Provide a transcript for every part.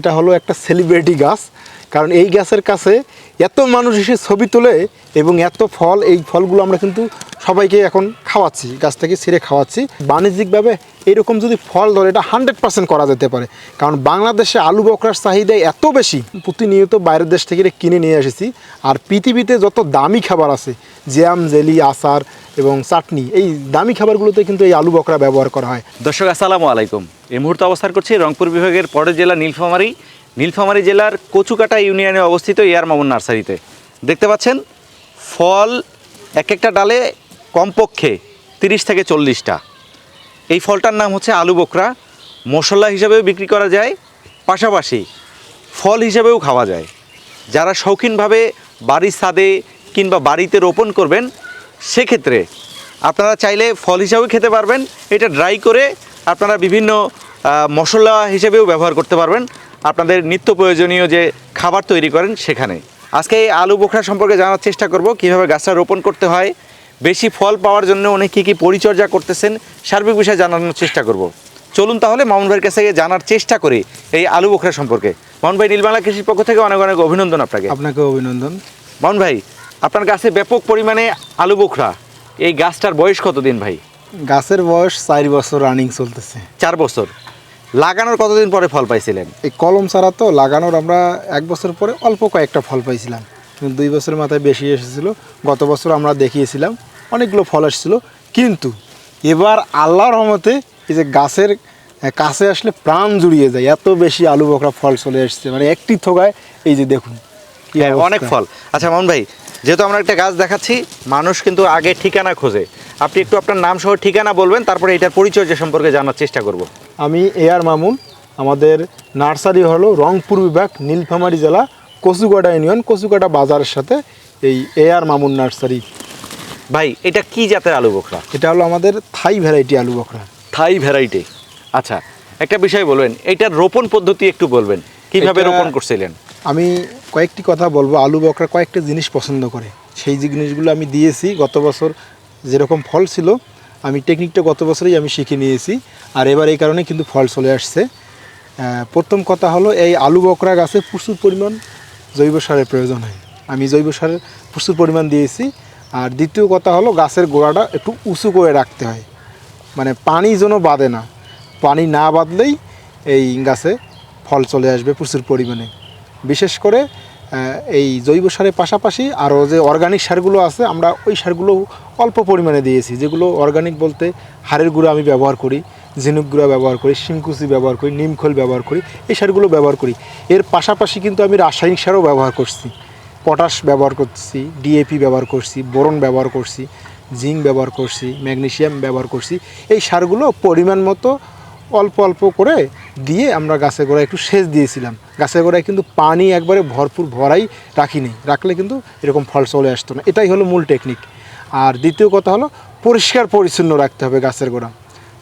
এটা হলো একটা সেলিব্রিটি গাছ। কারণ এই গাছের কাছে এত মানুষ এসে ছবি তোলে এবং এত ফল, এই ফলগুলো আমরা কিন্তু সবাইকে এখন খাওয়াচ্ছি গাছ থেকে ছিঁড়ে খাওয়াচ্ছি। বাণিজ্যিকভাবে এরকম যদি ফল ধরে, এটা হান্ড্রেড পার্সেন্ট করা যেতে পারে। কারণ বাংলাদেশে আলু বকরার চাহিদা এত বেশি, প্রতিনিয়ত বাইরের দেশ থেকে কিনে নিয়ে এসেছি। আর পৃথিবীতে যত দামি খাবার আছে, জ্যাম, জেলি, আচার এবং চাটনি, এই দামি খাবারগুলোতে কিন্তু এই আলু বকরা ব্যবহার করা হয়। দর্শক, আসসালামু আলাইকুম। এই মুহূর্তে অবস্থান করছি রংপুর বিভাগের পরের জেলা নীলফামারী। নীলফামারী জেলার কচুকাটা ইউনিয়নে অবস্থিত এয়ার মামুন নার্সারিতে। দেখতে পাচ্ছেন, ফল এক একটা ডালে কমপক্ষে তিরিশ থেকে চল্লিশটা। এই ফলটার নাম হচ্ছে আলু বকরা। মশলা হিসাবেও বিক্রি করা যায়, পাশাপাশি ফল হিসাবেও খাওয়া যায়। যারা শৌখিনভাবে বাড়ির ছাদে কিংবা বাড়িতে রোপণ করবেন সেক্ষেত্রে আপনারা চাইলে ফল হিসাবেও খেতে পারবেন। এটা ড্রাই করে আপনারা বিভিন্ন মশলা হিসেবেও ব্যবহার করতে পারবেন। আপনাদের নিত্য প্রয়োজনীয় যে খাবার তৈরি করেন সেখানে। আজকে এই আলু বোখরা সম্পর্কে জানার চেষ্টা করব কীভাবে গাছটা রোপণ করতে হয় বেশি ফল পাওয়ার জন্য উনি কী কী পরিচর্যা করতেছেন সার্বিক বিষয়ে জানানোর চেষ্টা করব। চলুন তাহলে মামুন ভাইয়ের কাছে গিয়ে জানার চেষ্টা করি এই আলু বোখরা সম্পর্কে। মামুন ভাই নীলমালা কৃষির পক্ষ থেকে অনেক অনেক অভিনন্দন আপনাকে। আপনাকে অভিনন্দন। মামুন ভাই আপনার গাছে ব্যাপক পরিমাণে আলু বোখরা। এই গাছটার বয়স কতদিন ভাই? গাছের বয়স চার বছর রানিং চলতেছে। চার বছর। লাগানোর কতদিন পরে ফল পাইছিলেন? এই কলম ছাড়া তো লাগানোর আমরা এক বছর পরে অল্প কয়েকটা ফল পাইছিলাম। দুই বছরের মাথায় বেশি এসেছিল। গত বছর আমরা দেখিয়েছিলাম অনেকগুলো ফল এসেছিল কিন্তু এবার আল্লাহর রহমতে এই যে গাছের কাছে আসলে প্রাণ জুড়িয়ে যায়। এত বেশি আলু বকরা ফল চলে এসছে। মানে একটি থোকায় এই যে দেখুন হ্যাঁ। অনেক ফল। আচ্ছা মামুন ভাই যেহেতু আমরা একটা গাছ দেখাচ্ছি মানুষ কিন্তু আগে ঠিকানা খোঁজে। আপনি একটু আপনার নাম সহ ঠিকানা বলবেন তারপরে এটার পরিচর্যা সম্পর্কে জানার চেষ্টা করব। আমি এ আর মামুন আমাদের নার্সারি হলো রংপুর বিভাগ নীলফামারী জেলা কচুকাটা ইউনিয়ন কচুকাটা বাজারের সাথে এই এ আর মামুন নার্সারি। ভাই এটা কি জাতের আলু বোখরা? এটা হলো আমাদের থাই ভ্যারাইটি আলু বকরা থাই ভ্যারাইটি। আচ্ছা একটা বিষয় বলবেন এটার রোপণ পদ্ধতি একটু বলবেন কীভাবে রোপণ করছিলেন? আমি কয়েকটি কথা বলব। আলু বকরা কয়েকটা জিনিস পছন্দ করে। সেই জিনিসগুলো আমি দিয়েছি, গত বছর যেরকম ফল ছিল, আমি টেকনিকটা গত বছরেই আমি শিখে নিয়েছি। আর এবার এই কারণে কিন্তু ফল চলে আসছে। প্রথম কথা হলো, এই আলু বকরা গাছে প্রচুর পরিমাণ জৈব সারের প্রয়োজন হয়। আমি জৈব সারের প্রচুর পরিমাণ দিয়েছি। আর দ্বিতীয় কথা হলো, গাছের গোড়াটা একটু উঁচু করে রাখতে হয়। মানে পানি যেন বাঁধে না। পানি না বাঁধলেই এই গাছে ফল চলে আসবে প্রচুর পরিমাণে। বিশেষ করে এই জৈব সারের পাশাপাশি আরও যে অর্গানিক সারগুলো আছে, আমরা ওই সারগুলো অল্প পরিমাণে দিয়েছি, যেগুলো অর্গানিক বলতে হাড়ের গুঁড়ো আমি ব্যবহার করি, ঝিনুক গুঁড়া ব্যবহার করি শিমকুচি ব্যবহার করি নিমখোল ব্যবহার করি, এই সারগুলো ব্যবহার করি। এর পাশাপাশি কিন্তু আমি রাসায়নিক সারও ব্যবহার করছি, পটাশ ব্যবহার করছি ডিএপি ব্যবহার করছি, বোরন ব্যবহার করছি, জিঙ্ক ব্যবহার করছি ম্যাগনেশিয়াম ব্যবহার করছি, এই সারগুলো পরিমাণ মতো অল্প অল্প করে দিয়ে আমরা গাছের গোড়ায় একটু সেচ দিয়েছিলাম। গাছের গোড়ায় কিন্তু পানি একবারে ভরপুর ভরাই রাখিনি। রাখলে কিন্তু এরকম ফল চলে আসতো না। এটাই হলো মূল টেকনিক আর দ্বিতীয় কথা হলো পরিষ্কার পরিচ্ছন্ন রাখতে হবে গাছের গোড়া।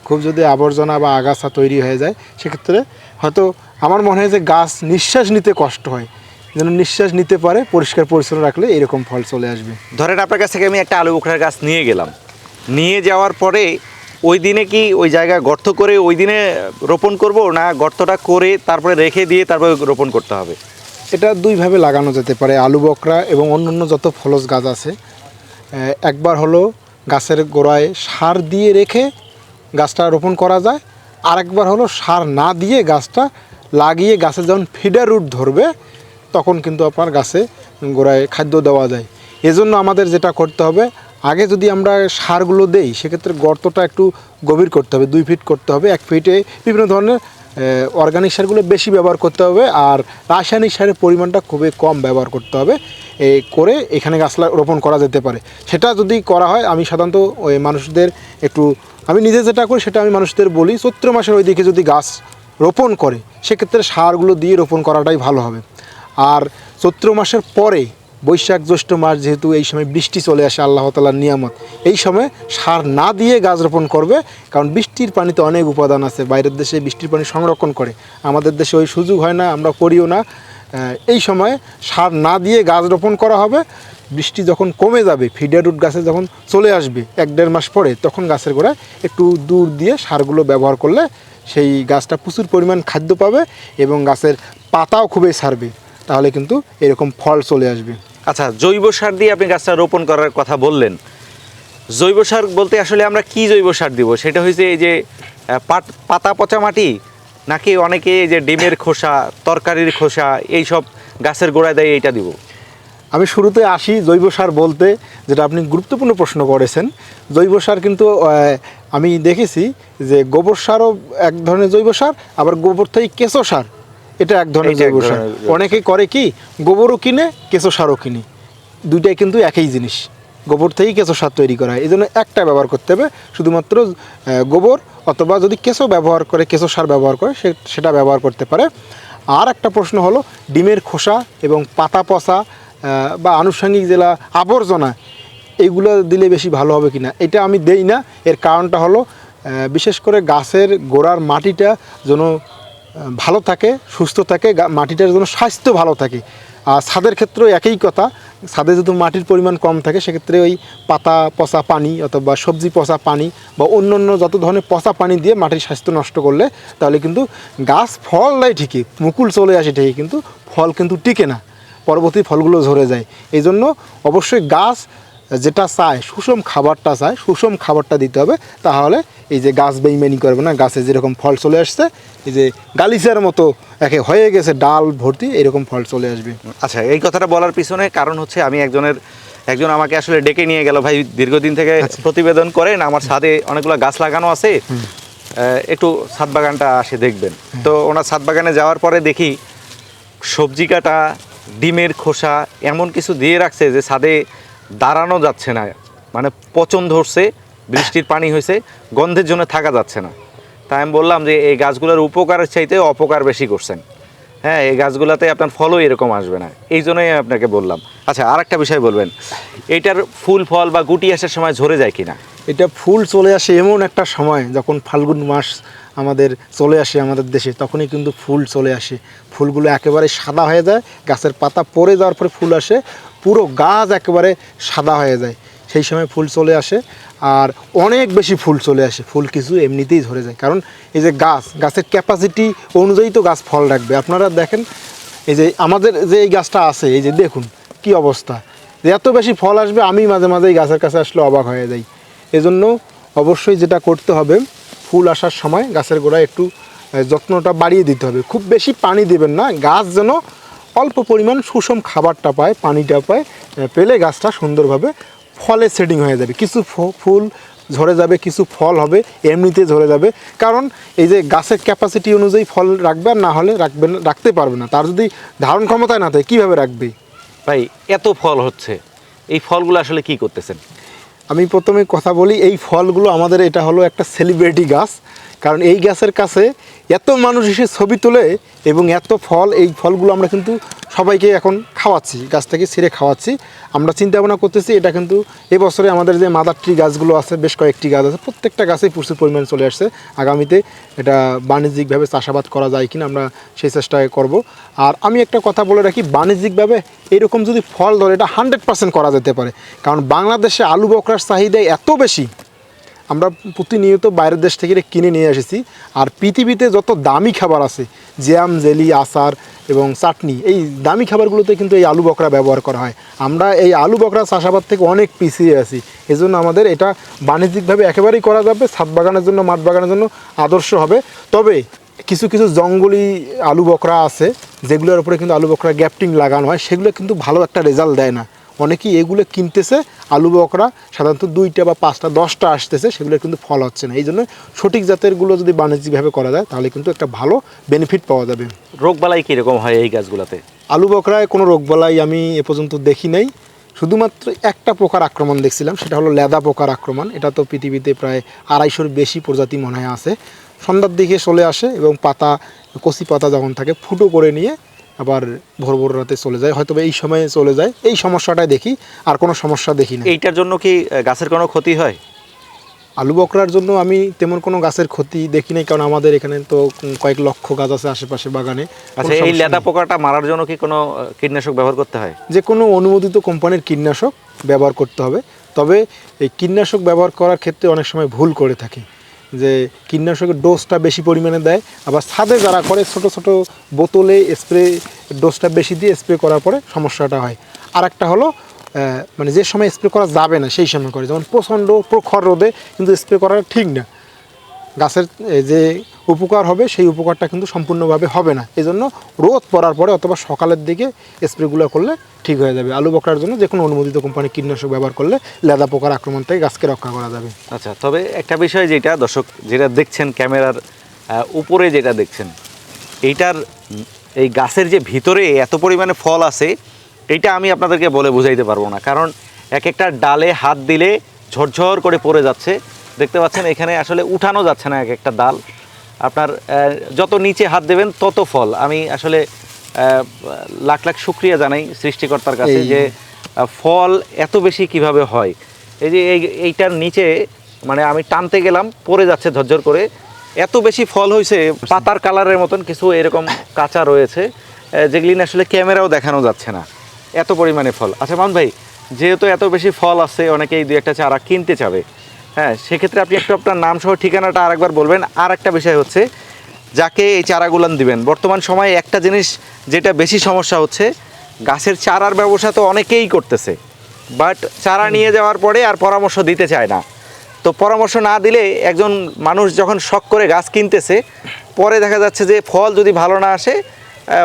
খুব যদি আবর্জনা বা আগাছা তৈরি হয়ে যায়, সেক্ষেত্রে হয়তো আমার মনে হয় যে গাছ নিঃশ্বাস নিতে কষ্ট হয়। যেন নিঃশ্বাস নিতে পারে, পরিষ্কার পরিচ্ছন্ন রাখলে এরকম ফল চলে আসবে। ধরেন আপনার কাছ থেকে আমি একটা আলু বোখরার গাছ নিয়ে গেলাম। নিয়ে যাওয়ার পরে ওই দিনে কি ওই জায়গায় গর্ত করে ওই দিনে রোপণ করব না গর্তটা করে তারপরে রেখে দিয়ে তারপরে রোপণ করতে হবে? এটা দুইভাবে লাগানো যেতে পারে, আলু বকরা এবং অন্যান্য যত ফলস গাছ আছে। একবার হলো গাছের গোড়ায় সার দিয়ে রেখে গাছটা রোপণ করা যায়, আরেকবার হলো সার না দিয়ে গাছটা লাগিয়ে গাছে যখন ফিডার রুট ধরবে, তখন কিন্তু আপনার গাছে গোড়ায় খাদ্য দেওয়া যায়। এজন্য আমাদের যেটা করতে হবে আগে যদি আমরা সারগুলো দেই, সেক্ষেত্রে গর্তটা একটু গভীর করতে হবে, দুই ফিট করতে হবে, এক ফিটে বিভিন্ন ধরনের অর্গানিক সারগুলো বেশি ব্যবহার করতে হবে আর রাসায়নিক সারের পরিমাণটা খুবই কম ব্যবহার করতে হবে এই করে এখানে গাছ রোপণ করা যেতে পারে। সেটা যদি করা হয়, আমি সাধারণত ওই মানুষদের একটু, আমি নিজে যেটা করি, সেটা আমি মানুষদের বলি, চৈত্র মাসের ওই দিকে যদি গাছ রোপণ করে, সেক্ষেত্রে সারগুলো দিয়ে রোপণ করাটাই ভালো হবে। আর চৈত্র মাসের পরে বৈশাখ জ্যৈষ্ঠ মাস যেহেতু এই সময় বৃষ্টি চলে আসে আল্লাহ তালার নিয়ামত, এই সময় সার না দিয়ে গাছ রোপণ করবে, কারণ বৃষ্টির পানিতে অনেক উপাদান আছে, বাইরের দেশে বৃষ্টির পানি সংরক্ষণ করে, আমাদের দেশে ওই সুযোগ হয় না, আমরা করিও না। এই সময় সার না দিয়ে গাছ রোপণ করা হবে, বৃষ্টি যখন কমে যাবে, ফিডার রুট গাছে যখন চলে আসবে এক দেড় মাস পরে, তখন গাছের গোড়ায় একটু দূর দিয়ে সারগুলো ব্যবহার করলে সেই গাছটা প্রচুর পরিমাণ খাদ্য পাবে এবং গাছের পাতাও খুবই ছাড়বে তাহলে কিন্তু এরকম ফল চলে আসবে। আচ্ছা জৈব সার দিয়ে আপনি গাছটা রোপণ করার কথা বললেন। জৈব সার বলতে আসলে আমরা কি জৈব সার দিব? সেটা হয়েছে এই যে পাট- পাতা পচা মাটি নাকি অনেকে এই যে ডিমের খোসা তরকারির খোসা এই সব গাছের গোড়ায় দেয় এইটা দিব? আমি শুরুতে আসি জৈব সার বলতে যেটা আপনি গুরুত্বপূর্ণ প্রশ্ন করেছেন। জৈব সার কিন্তু আমি দেখেছি যে গোবর সারও এক ধরনের জৈব সার আবার গোবর থেকে কেঁচো সার। এটা এক ধরনের জৈব সার। অনেকেই করে কি গোবরও কিনে কেঁচো সারও কিনে। দুইটাই কিন্তু একই জিনিস। গোবর থেকেই কেঁচো সার তৈরি করা হয়। এই জন্য একটা ব্যবহার করতে হবে শুধুমাত্র গোবর অথবা যদি কেঁচো ব্যবহার করে কেঁচো সার ব্যবহার করে সে- সেটা ব্যবহার করতে পারে। আর একটা প্রশ্ন হলো ডিমের খোসা এবং পাতা পচা বা আনুষঙ্গিক জেলা আবর্জনা এইগুলো দিলে বেশি ভালো হবে কিনা এটা আমি দেই না। এর কারণটা হলো বিশেষ করে গাছের গোড়ার মাটিটা যেন ভালো থাকে, সুস্থ থাকে মাটিটার জন্য স্বাস্থ্য ভালো থাকে। আর ছাদের ক্ষেত্রেও একই কথা, ছাদে যদি মাটির পরিমাণ কম থাকে, সেক্ষেত্রে ওই পাতা, পচা পানি অথবা সবজি, পচা পানি বা অন্য অন্য যত ধরনের পচা পানি দিয়ে মাটির স্বাস্থ্য নষ্ট করলে, তাহলে কিন্তু গাছ ফল দেয় ঠিকই, মুকুল চলে আসে ঠিকই, কিন্তু ফল কিন্তু টিকে না। পরবর্তী ফলগুলো ঝরে যায়। এই জন্য অবশ্যই গাছ যেটা চায় সুষম খাবারটা চায় সুষম খাবারটা দিতে হবে তাহলে এই যে গাছ বেইমানি করবে না গাছে যেরকম ফল চলে আসছে এই যে গালিচার মতো একে হয়ে গেছে ডাল ভর্তি এরকম ফল চলে আসবে। আচ্ছা এই কথাটা বলার পিছনে কারণ হচ্ছে আমি একজনের একজন আমাকে আসলে ডেকে নিয়ে গেল ভাই দীর্ঘদিন থেকে প্রতিবেদন করেন আমার ছাদে অনেকগুলো গাছ লাগানো আছে একটু ছাদ বাগানটা আসে দেখবেন। তো ওনার ছাদ বাগানে যাওয়ার পরে দেখি সবজি কাটা ডিমের খোসা এমন কিছু দিয়ে রাখছে যে ছাদে দাঁড়ানো যাচ্ছে না। মানে পচন ধরছে, বৃষ্টির পানি হয়েছে, গন্ধের জন্য থাকা যাচ্ছে না। তাই আমি বললাম যে, এই গাছগুলোর উপকারের চাইতে অপকার বেশি করছেন। হ্যাঁ এই গাছগুলোতে আপনার ফলও এরকম আসবে না। এই জন্যই আপনাকে বললাম। আচ্ছা আর একটা বিষয় বলবেন। এইটার ফুল, ফল বা গুটি আসার সময় ঝরে যায় কিনা? এটা ফুল চলে আসে এমন একটা সময় যখন ফাল্গুন মাস আমাদের চলে আসে আমাদের দেশে, তখনই কিন্তু ফুল চলে আসে। ফুলগুলো একেবারে সাদা হয়ে যায়, গাছের পাতা পড়ে যাওয়ার পরে ফুল আসে পুরো গাছ একেবারে সাদা হয়ে যায়। সেই সময় ফুল চলে আসে আর অনেক বেশি ফুল চলে আসে। ফুল কিছু এমনিতেই ধরে যায়। কারণ এই যে গাছ, গাছের ক্যাপাসিটি অনুযায়ী তো গাছ ফল রাখবে। আপনারা দেখেন, এই যে আমাদের যে এই গাছটা আছে, এই যে দেখুন কি অবস্থা। যে এত বেশি ফল আসবে, আমি মাঝে মাঝে এই গাছের কাছে আসলে অবাক হয়ে যাই। এজন্য অবশ্যই যেটা করতে হবে, ফুল আসার সময় গাছের গোড়ায় একটু যত্নটা বাড়িয়ে দিতে হবে। খুব বেশি পানি দেবেন না। গাছ যেন অল্প পরিমাণ সুষম খাবারটা পায় পানিটা পায় পেলে গাছটা সুন্দরভাবে ফলে সেটিং হয়ে যাবে। কিছু ফ- ফুল ঝরে যাবে কিছু ফল হবে এমনিতে ঝরে যাবে। কারণ এই যে গাছের ক্যাপাসিটি অনুযায়ী ফল রাখবে আর না হলে রাখবে রাখতে পারবে না। তার যদি ধারণ ক্ষমতায় না থাকে কীভাবে রাখবে? ভাই এত ফল হচ্ছে। এই ফলগুলো আসলে কি করতেছেন? আমি প্রথমে কথা বলি এই ফলগুলো আমাদের এটা হলো একটা সেলিব্রিটি গাছ। কারণ এই গাছের কাছে এত মানুষ এসে ছবি তোলে এবং এত ফল, এই ফলগুলো আমরা কিন্তু সবাইকে এখন খাওয়াচ্ছি, গাছ থেকে ছিঁড়ে খাওয়াচ্ছি। আমরা চিন্তা ভাবনা করতেছি, এটা কিন্তু এবছরে আমাদের যে মাদার ট্রি গাছগুলো আছে, বেশ কয়েকটি গাছ আছে, প্রত্যেকটা গাছেই প্রচুর পরিমাণে চলে আসছে। আগামীতে এটা বাণিজ্যিকভাবে চাষাবাদ করা যায় কিনা আমরা সেই চেষ্টায় করব। আর আমি একটা কথা বলে রাখি, বাণিজ্যিকভাবে এরকম যদি ফল ধরে, এটা হান্ড্রেড পার্সেন্ট করা যেতে পারে। কারণ বাংলাদেশে আলু বকরার চাহিদা এত বেশি আমরা প্রতিনিয়ত বাইরের দেশ থেকে কিনে নিয়ে এসেছি। আর পৃথিবীতে যত দামি খাবার আছে, জ্যাম, জেলি, আচার এবং চাটনি, এই দামি খাবারগুলোতে কিন্তু এই আলু বকরা ব্যবহার করা হয়। আমরা এই আলু বকরা চাষাবাদ থেকে অনেক পিছিয়ে আছি। এজন্য আমাদের এটা বাণিজ্যিকভাবে একেবারেই করা যাবে, ছাদ বাগানের জন্য, মাঠ বাগানের জন্য আদর্শ হবে। তবে কিছু কিছু জঙ্গলি আলু বকরা আছে, যেগুলোর উপরে কিন্তু আলু বকরা গ্যাপটিং লাগানো হয়, সেগুলো কিন্তু ভালো একটা রেজাল্ট দেয় না। অনেকেই এগুলো কিনতেছে আলু বকরা সাধারণত দুইটা বা পাঁচটা দশটা আসতেছে সেগুলো কিন্তু ফল হচ্ছে না। এই জন্য সঠিক জাতেরগুলো যদি বাণিজ্যিকভাবে করা যায় তাহলে কিন্তু একটা ভালো বেনিফিট পাওয়া যাবে। রোগবালাই কীরকম হয় এই গাছগুলোতে? আলু বকরায় কোনো রোগবালাই আমি এ পর্যন্ত দেখি নাই। শুধুমাত্র একটা পোকার আক্রমণ দেখছিলাম সেটা হলো লেদা পোকার আক্রমণ। এটা তো পৃথিবীতে প্রায় আড়াইশোর বেশি প্রজাতি মনে হয় আছে। সন্ধ্যার দিকে চলে আসে এবং পাতা কচি পাতা যখন থাকে ফুটো করে নিয়ে আবার ভোর ভোর রাতে চলে যায় হয়তো এই সময়ে চলে যায়। এই সমস্যাটাই দেখি আর কোনো সমস্যা দেখি না। এইটার জন্য কি গাছের কোনো ক্ষতি হয়? আলু বকরার জন্য আমি তেমন কোনো গাছের ক্ষতি দেখি নাই কারণ আমাদের এখানে তো কয়েক লক্ষ গাছ আছে আশেপাশে বাগানে। আচ্ছা এই লেদা পোকাটা মারার জন্য কি কোনো কীটনাশক ব্যবহার করতে হয়? যে কোনো অনুমোদিত কোম্পানির কীটনাশক ব্যবহার করতে হবে। তবে এই কীটনাশক ব্যবহার করার ক্ষেত্রে অনেক সময় ভুল করে থাকে। যে কীটনাশকের ডোজটা বেশি পরিমাণে দেয়, আবার ছাদে যারা করে ছোট ছোট বোতলে স্প্রে ডোজটা বেশি দিয়ে স্প্রে করার পরে সমস্যাটা হয়। আর একটা হলো মানে যে সময় স্প্রে করা যাবে না, সেই সময় করে। যেমন প্রচণ্ড প্রখর রোদে কিন্তু স্প্রে করাটা ঠিক না। গাছের যে উপকার হবে, সেই উপকারটা কিন্তু সম্পূর্ণভাবে হবে না। এই জন্য রোদ পড়ার পরে অথবা সকালের দিকে স্প্রেগুলো করলে ঠিক হয়ে যাবে। আলু বকরার জন্য যে কোনো অনুমোদিত কোম্পানির কীটনাশক ব্যবহার করলে লেদা পোকার আক্রমণ থেকে গাছকে রক্ষা করা যাবে। আচ্ছা তবে একটা বিষয় যেটা, দর্শক যেটা দেখছেন ক্যামেরার উপরে যেটা দেখছেন, এইটার, এই গাছের যে ভিতরে এত পরিমাণে ফল আছে, এইটা আমি আপনাদেরকে বলে বুঝাইতে পারব না। কারণ এক একটা ডালে হাত দিলে ঝরঝর করে পড়ে যাচ্ছে। দেখতে পাচ্ছেন এখানে আসলে উঠানো যাচ্ছে না এক একটা ডাল আপনার যত নিচে হাত দেবেন তত ফল। আমি আসলে লাখ লাখ শুক্রিয়া জানাই সৃষ্টিকর্তার কাছে যে ফল এত বেশি কীভাবে হয়। এই যে এই এইটার নিচে মানে আমি টানতে গেলাম পড়ে যাচ্ছে ঝরঝর করে। এত বেশি ফল হয়েছে পাতার কালারের মতন কিছু এরকম কাঁচা রয়েছে যেগুলি আসলে ক্যামেরাও দেখানো যাচ্ছে না। এত পরিমাণে ফল। আচ্ছা মান ভাই যেহেতু এত বেশি ফল আছে অনেকেই দুই একটা চারা কিনতে চাবে। হ্যাঁ সেক্ষেত্রে আপনি একটু আপনার নাম সহ ঠিকানাটা আরেকবার বলবেন। আর একটা বিষয় হচ্ছে যাকে এই চারাগুলান দিবেন বর্তমান সময়ে একটা জিনিস যেটা বেশি সমস্যা হচ্ছে গাছের চারার ব্যবসা তো অনেকেই করতেছে বাট চারা নিয়ে যাওয়ার পরে আর পরামর্শ দিতে চায় না। তো পরামর্শ না দিলে একজন মানুষ যখন শখ করে গাছ কিনতেছে পরে দেখা যাচ্ছে যে ফল যদি ভালো না আসে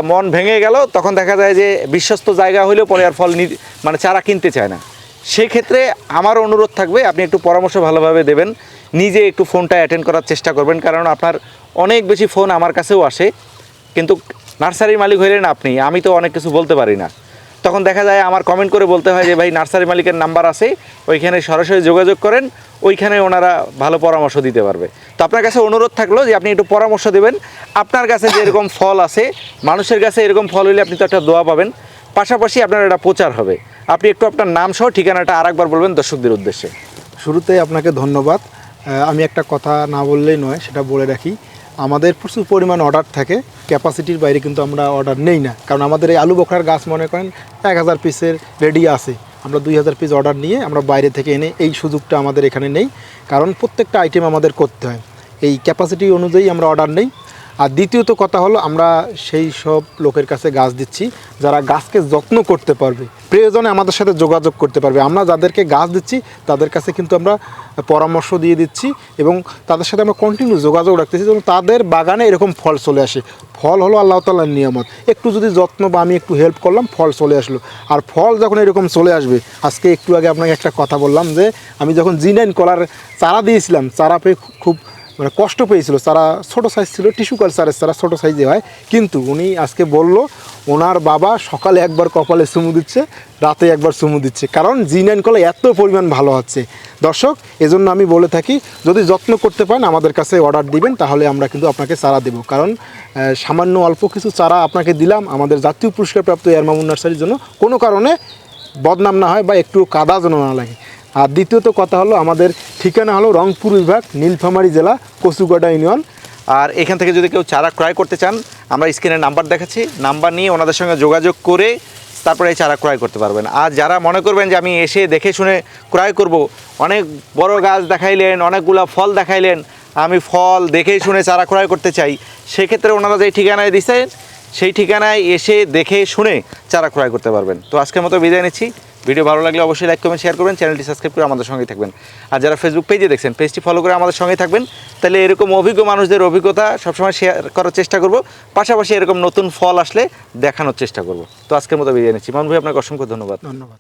মন ভেঙে গেল তখন দেখা যায় যে বিশ্বস্ত জায়গা হলেও পরে আর ফল নি- মানে চারা কিনতে চায় না। সেই ক্ষেত্রে আমার অনুরোধ থাকবে, আপনি একটু পরামর্শ ভালোভাবে দেবেন। নিজে একটু ফোনটা অ্যাটেন্ড করার চেষ্টা করবেন, কারণ আপনার অনেক বেশি ফোন আমার কাছেও আসে। কিন্তু নার্সারির মালিক হইলেন আপনি, আমি তো অনেক কিছু বলতে পারি না। তখন দেখা যায় আমার কমেন্ট করে বলতে হয় যে, ভাই, নার্সারি মালিকের নাম্বার আছে, ওইখানে সরাসরি যোগাযোগ করেন, ওইখানে ওনারা ভালো পরামর্শ দিতে পারবে। তো আপনার কাছে অনুরোধ থাকল যে, আপনি একটু পরামর্শ দেবেন। আপনার কাছে যে এরকম ফল আছে, মানুষের কাছে এরকম ফল হইলে আপনি তো একটা দোয়া পাবেন। পাশাপাশি আপনার এটা প্রচার হবে। আপনি একটু আপনার নাম সহ ঠিকানাটা আরেকবার বলবেন দর্শকদের উদ্দেশ্যে। শুরুতে আপনাকে ধন্যবাদ। আমি একটা কথা না বললেই নয়, সেটা বলে রাখি। আমাদের প্রচুর পরিমাণ অর্ডার থাকে, ক্যাপাসিটির বাইরে কিন্তু আমরা অর্ডার নেই না। কারণ আমাদের এই আলু বখরার গাছ, মনে করেন, এক হাজার পিসের রেডি আছে। আমরা দুই হাজার পিস অর্ডার নিয়ে আমরা বাইরে থেকে এনে এই সুযোগটা আমাদের এখানে নেই। কারণ প্রত্যেকটা আইটেম আমাদের করতে হয়। এই ক্যাপাসিটি অনুযায়ী আমরা অর্ডার নেই। আর দ্বিতীয়ত কথা হলো, আমরা সেই সব লোকের কাছে গাছ দিচ্ছি, যারা গাছকে যত্ন করতে পারবে, প্রয়োজনে আমাদের সাথে যোগাযোগ করতে পারবে। আমরা যাদেরকে গাছ দিচ্ছি, তাদের কাছে কিন্তু আমরা পরামর্শ দিয়ে দিচ্ছি এবং তাদের সাথে আমরা কন্টিনিউ যোগাযোগ রাখতেছি এবং তাদের বাগানে এরকম ফল চলে আসে। ফল হলো আল্লাহ তাল্লার নিয়ামত। একটু যদি যত্ন বা আমি একটু হেল্প করলাম, ফল চলে আসলো। আর ফল যখন এরকম চলে আসবে, আজকে একটু আগে আপনাকে একটা কথা বললাম যে, আমি যখন জিনাইন কলার চারা দিয়েছিলাম, চারা পেয়ে খুব মানে কষ্ট পেয়েছিল, তারা ছোট সাইজ ছিল টিস্যু কালচারের তারা ছোট সাইজে হয়। কিন্তু উনি আজকে বলল, ওনার বাবা সকালে একবার কপালে চুমু দিচ্ছে, রাতে একবার চুমু দিচ্ছে। কারণ জি নাইন কলা এত পরিমাণ ভালো হচ্ছে দর্শক, এজন্য আমি বলে থাকি, যদি যত্ন করতে পারেন, আমাদের কাছে অর্ডার দিবেন, তাহলে আমরা কিন্তু আপনাকে চারা দেবো। কারণ সামান্য অল্প কিছু চারা আপনাকে দিলাম, আমাদের জাতীয় পুরস্কারপ্রাপ্ত এয়ার মামুন নার্সারির জন্য। কোনো কারণে বদনাম না হয় বা একটু কাদা যেন না লাগে। আর দ্বিতীয়ত কথা হলো আমাদের ঠিকানা হলো রংপুর বিভাগ, নীলফামারী জেলা কচুগাডা ইউনিয়ন। আর এখান থেকে যদি কেউ চারা ক্রয় করতে চান, আমরা স্ক্রিনে নাম্বার দেখাচ্ছি। নাম্বার নিয়ে ওনাদের সঙ্গে যোগাযোগ করে তারপরে এই চারা ক্রয় করতে পারবেন। আর যারা মনে করবেন যে আমি এসে দেখে শুনে ক্রয় করব, অনেক বড় গাছ দেখাইলেন, অনেকগুলা ফল দেখাইলেন, আমি ফল দেখে শুনে চারা ক্রয় করতে চাই, সেক্ষেত্রে ওনারা যে ঠিকানায় দিচ্ছেন সেই ঠিকানায় এসে দেখে শুনে চারা ক্রয় করতে পারবেন। তো আজকের মতো বিদায় নিচ্ছি। ভিডিও ভালো লাগলে অবশ্যই লাইক কমেন্ট শেয়ার করবেন চ্যানেলটি সাবস্ক্রাইব করে আমাদের সঙ্গে থাকবেন। আর যারা ফেসবুক পেজে দেখছেন পেজটি ফলো করে আমাদের সঙ্গে থাকবেন, তাহলে এরকম অভিজ্ঞ মানুষদের অভিজ্ঞতা সবসময় শেয়ার করার চেষ্টা করব। পাশাপাশি এরকম নতুন ফল আসলে দেখানোর চেষ্টা করব। তো আজকের মতো বিরিয়ে নিচ্ছি। মানুষ ভাই, আপনাকে অসংখ্য ধন্যবাদ। ধন্যবাদ।